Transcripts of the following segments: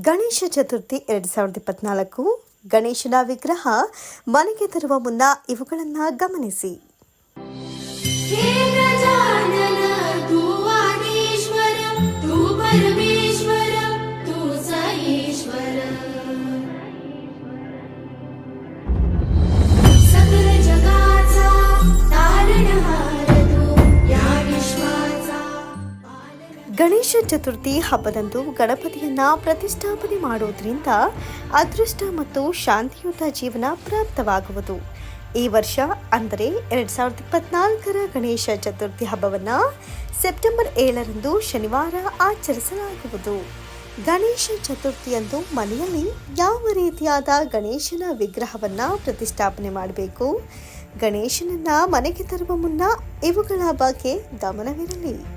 ಗಣೇಶ ಚತುರ್ಥಿ ಎರಡು ಸಾವಿರದ ಇಪ್ಪತ್ನಾಲ್ಕು ಗಣೇಶನ ವಿಗ್ರಹ ಮನೆಗೆ ತರುವ ಮುನ್ನ ಇವುಗಳನ್ನು ಗಮನಿಸಿ. ಗಣೇಶ ಚತುರ್ಥಿ ಹಬ್ಬದಂದು ಗಣಪತಿಯನ್ನ ಪ್ರತಿಷ್ಠಾಪನೆ ಮಾಡೋದ್ರಿಂದ ಅದೃಷ್ಟ ಮತ್ತು ಶಾಂತಿಯುತ ಜೀವನ ಪ್ರಾಪ್ತವಾಗುವುದು. ಈ ವರ್ಷ ಅಂದರೆ ಎರಡು ಸಾವಿರದ ಇಪ್ಪತ್ನಾಲ್ಕರ ಗಣೇಶ ಚತುರ್ಥಿ ಹಬ್ಬವನ್ನು ಸೆಪ್ಟೆಂಬರ್ ಏಳರಂದು ಶನಿವಾರ ಆಚರಿಸಲಾಗುವುದು. ಗಣೇಶ ಚತುರ್ಥಿಯಂದು ಮನೆಯಲ್ಲಿ ಯಾವ ರೀತಿಯಾದ ಗಣೇಶನ ವಿಗ್ರಹವನ್ನು ಪ್ರತಿಷ್ಠಾಪನೆ ಮಾಡಬೇಕು? ಗಣೇಶನನ್ನ ಮನೆಗೆ ತರುವ ಮುನ್ನ ಇವುಗಳ ಬಗ್ಗೆ ಗಮನವಿರಲಿ.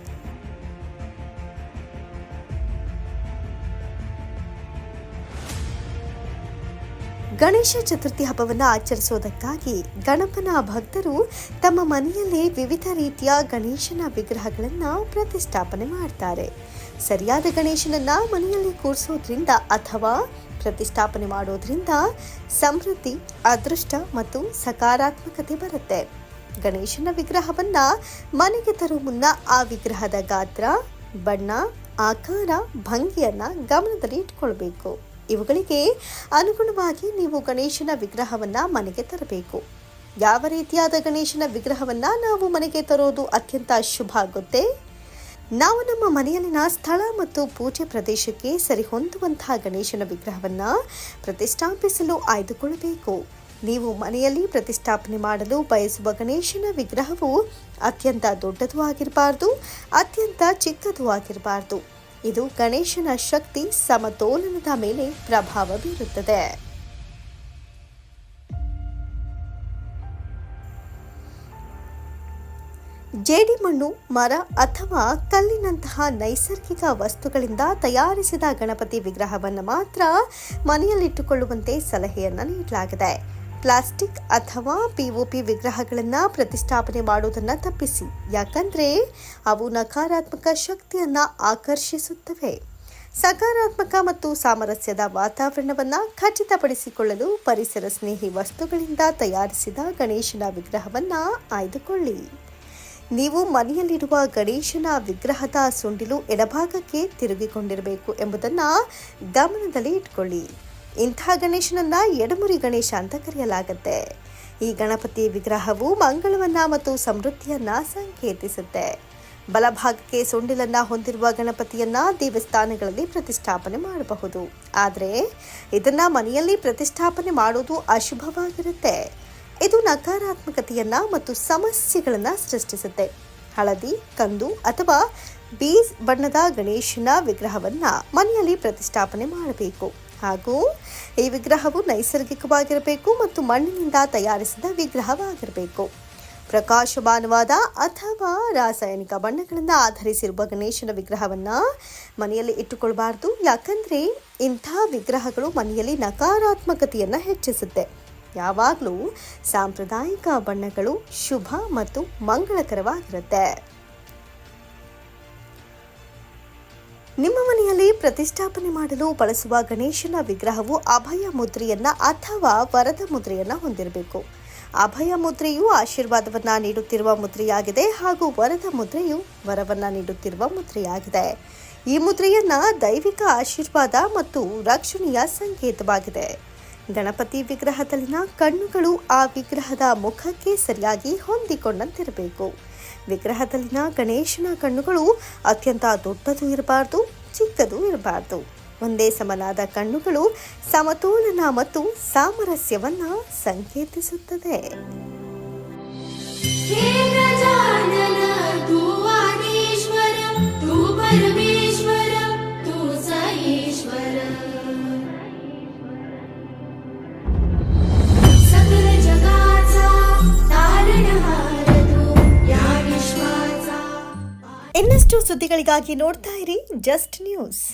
ಗಣೇಶ ಚತುರ್ಥಿ ಹಬ್ಬವನ್ನು ಆಚರಿಸುವುದಕ್ಕಾಗಿ ಗಣಪನ ಭಕ್ತರು ತಮ್ಮ ಮನೆಯಲ್ಲೇ ವಿವಿಧ ರೀತಿಯ ಗಣೇಶನ ವಿಗ್ರಹಗಳನ್ನು ಪ್ರತಿಷ್ಠಾಪನೆ ಮಾಡ್ತಾರೆ. ಸರಿಯಾದ ಗಣೇಶನನ್ನ ಮನೆಯಲ್ಲಿ ಕೂರಿಸೋದ್ರಿಂದ ಅಥವಾ ಪ್ರತಿಷ್ಠಾಪನೆ ಮಾಡೋದ್ರಿಂದ ಸಮೃದ್ಧಿ, ಅದೃಷ್ಟ ಮತ್ತು ಸಕಾರಾತ್ಮಕತೆ ಬರುತ್ತೆ. ಗಣೇಶನ ವಿಗ್ರಹವನ್ನು ಮನೆಗೆ ತರುವ ಮುನ್ನ ಆ ವಿಗ್ರಹದ ಗಾತ್ರ, ಬಣ್ಣ, ಆಕಾರ, ಭಂಗಿಯನ್ನು ಗಮನದಲ್ಲಿ ಇಟ್ಕೊಳ್ಬೇಕು. ಇವುಗಳಿಗೆ ಅನುಗುಣವಾಗಿ ನೀವು ಗಣೇಶನ ವಿಗ್ರಹವನ್ನ ಮನೆಗೆ ತರಬೇಕು. ಯಾವ ರೀತಿಯಾದ ಗಣೇಶನ ವಿಗ್ರಹವನ್ನ ನಾವು ಮನೆಗೆ ತರೋದು ಅತ್ಯಂತ ಶುಭ ಆಗುತ್ತೆ. ನಾವು ನಮ್ಮ ಮನೆಯಲ್ಲಿನ ಸ್ಥಳ ಮತ್ತು ಪೂಜೆ ಪ್ರದೇಶಕ್ಕೆ ಸರಿಹೊಂದುವಂತಹ ಗಣೇಶನ ವಿಗ್ರಹವನ್ನ ಪ್ರತಿಷ್ಠಾಪಿಸಲು ಆಯ್ದುಕೊಳ್ಳಬೇಕು. ನೀವು ಮನೆಯಲ್ಲಿ ಪ್ರತಿಷ್ಠಾಪನೆ ಮಾಡಲು ಬಯಸುವ ಗಣೇಶನ ವಿಗ್ರಹವು ಅತ್ಯಂತ ದೊಡ್ಡದು ಆಗಿರಬಾರ್ದು, ಅತ್ಯಂತ ಚಿಕ್ಕದು ಆಗಿರಬಾರ್ದು. ಇದು ಗಣೇಶನ ಶಕ್ತಿ ಸಮತೋಲನದ ಮೇಲೆ ಪ್ರಭಾವ ಬೀರುತ್ತದೆ. ಜೇಡಿಮಣ್ಣು, ಮರ ಅಥವಾ ಕಲ್ಲಿನಂತಹ ನೈಸರ್ಗಿಕ ವಸ್ತುಗಳಿಂದ ತಯಾರಿಸಿದ ಗಣಪತಿ ವಿಗ್ರಹವನ್ನು ಮಾತ್ರ ಮನೆಯಲ್ಲಿಟ್ಟುಕೊಳ್ಳುವಂತೆ ಸಲಹೆಯನ್ನು ನೀಡಲಾಗಿದೆ. ಪ್ಲಾಸ್ಟಿಕ್ ಅಥವಾ ಪಿ ಒ ಪಿ ವಿಗ್ರಹಗಳನ್ನು ಪ್ರತಿಷ್ಠಾಪನೆ ಮಾಡುವುದನ್ನು ತಪ್ಪಿಸಿ. ಯಾಕಂದರೆ, ಅವು ನಕಾರಾತ್ಮಕ ಶಕ್ತಿಯನ್ನು ಆಕರ್ಷಿಸುತ್ತವೆ. ಸಕಾರಾತ್ಮಕ ಮತ್ತು ಸಾಮರಸ್ಯದ ವಾತಾವರಣವನ್ನು ಖಚಿತಪಡಿಸಿಕೊಳ್ಳಲು ಪರಿಸರ ಸ್ನೇಹಿ ವಸ್ತುಗಳಿಂದ ತಯಾರಿಸಿದ ಗಣೇಶನ ವಿಗ್ರಹವನ್ನು ಆಯ್ದುಕೊಳ್ಳಿ. ನೀವು ಮನೆಯಲ್ಲಿರುವ ಗಣೇಶನ ವಿಗ್ರಹದ ಸುಂಡಿಲು ಎಡಭಾಗಕ್ಕೆ ತಿರುಗಿಕೊಂಡಿರಬೇಕು ಎಂಬುದನ್ನು ಗಮನದಲ್ಲಿ ಇಟ್ಕೊಳ್ಳಿ ಇಂಥ ಗಣೇಶನನ್ನ ಎಡಮುರಿ ಗಣೇಶ ಅಂತ ಕರೆಯಲಾಗುತ್ತೆ. ಈ ಗಣಪತಿ ವಿಗ್ರಹವು ಮಂಗಳವನ್ನ ಮತ್ತು ಸಮೃದ್ಧಿಯನ್ನ ಸಂಕೇತಿಸುತ್ತೆ. ಬಲಭಾಗಕ್ಕೆ ಸೊಂಡಿಲನ್ನ ಹೊಂದಿರುವ ಗಣಪತಿಯನ್ನ ದೇವಸ್ಥಾನಗಳಲ್ಲಿ ಪ್ರತಿಷ್ಠಾಪನೆ ಮಾಡಬಹುದು. ಆದರೆ ಇದನ್ನ ಮನೆಯಲ್ಲಿ ಪ್ರತಿಷ್ಠಾಪನೆ ಮಾಡೋದು ಅಶುಭವಾಗಿರುತ್ತೆ. ಇದು ನಕಾರಾತ್ಮಕತೆಯನ್ನ ಮತ್ತು ಸಮಸ್ಯೆಗಳನ್ನ ಸೃಷ್ಟಿಸುತ್ತೆ. ಹಳದಿ, ಕಂದು ಅಥವಾ ಬೀಸ್ ಬಣ್ಣದ ಗಣೇಶನ ವಿಗ್ರಹವನ್ನ ಮನೆಯಲ್ಲಿ ಪ್ರತಿಷ್ಠಾಪನೆ ಮಾಡಬೇಕು. ಹಾಗೂ ಈ ವಿಗ್ರಹವು ನೈಸರ್ಗಿಕವಾಗಿರಬೇಕು ಮತ್ತು ಮಣ್ಣಿನಿಂದ ತಯಾರಿಸಿದ ವಿಗ್ರಹವಾಗಿರಬೇಕು. ಪ್ರಕಾಶಮಾನವಾದ ಅಥವಾ ರಾಸಾಯನಿಕ ಬಣ್ಣಗಳನ್ನು ಆಧರಿಸಿರುವ ಗಣೇಶನ ವಿಗ್ರಹವನ್ನು ಮನೆಯಲ್ಲಿ ಇಟ್ಟುಕೊಳ್ಬಾರ್ದು. ಯಾಕಂದರೆ ಇಂಥ ವಿಗ್ರಹಗಳು ಮನೆಯಲ್ಲಿ ನಕಾರಾತ್ಮಕತೆಯನ್ನು ಹೆಚ್ಚಿಸುತ್ತೆ. ಯಾವಾಗಲೂ ಸಾಂಪ್ರದಾಯಿಕ ಬಣ್ಣಗಳು ಶುಭ ಮತ್ತು ಮಂಗಳಕರವಾಗಿರುತ್ತೆ. ನಿಮ್ಮ ಮನೆಯಲ್ಲಿ ಪ್ರತಿಷ್ಠಾಪನೆ ಮಾಡಲು ಬಳಸುವ ಗಣೇಶನ ವಿಗ್ರಹವು ಅಭಯ ಮುದ್ರೆಯನ್ನ ಅಥವಾ ವರದ ಮುದ್ರೆಯನ್ನ ಹೊಂದಿರಬೇಕು. ಅಭಯ ಮುದ್ರೆಯು ಆಶೀರ್ವಾದವನ್ನ ನೀಡುತ್ತಿರುವ ಮುದ್ರೆಯಾಗಿದೆ ಹಾಗೂ ವರದ ಮುದ್ರೆಯು ವರವನ್ನ ನೀಡುತ್ತಿರುವ ಮುದ್ರೆಯಾಗಿದೆ. ಈ ಮುದ್ರೆಯನ್ನ ದೈವಿಕ ಆಶೀರ್ವಾದ ಮತ್ತು ರಕ್ಷಣೆಯ ಸಂಕೇತವಾಗಿದೆ. ಗಣಪತಿ ವಿಗ್ರಹದಲ್ಲಿನ ಕಣ್ಣುಗಳು ಆ ವಿಗ್ರಹದ ಮುಖಕ್ಕೆ ಸರಿಯಾಗಿ ಹೊಂದಿಕೊಂಡಂತಿರಬೇಕು. ವಿಗ್ರಹದಲ್ಲಿನ ಗಣೇಶನ ಕಣ್ಣುಗಳು ಅತ್ಯಂತ ದೊಡ್ಡದು ಇರಬಾರ್ದು, ಚಿಕ್ಕದು ಇರಬಾರ್ದು. ಒಂದೇ ಸಮನಾದ ಕಣ್ಣುಗಳು ಸಮತೋಲನ ಮತ್ತು ಸಾಮರಸ್ಯವನ್ನು ಸಂಕೇತಿಸುತ್ತದೆ. ಸುದ್ದಿಗಳಿಗಾಗಿ ನೋಡ್ತಾ ಇರಿ ಜಸ್ಟ್ ನ್ಯೂಸ್.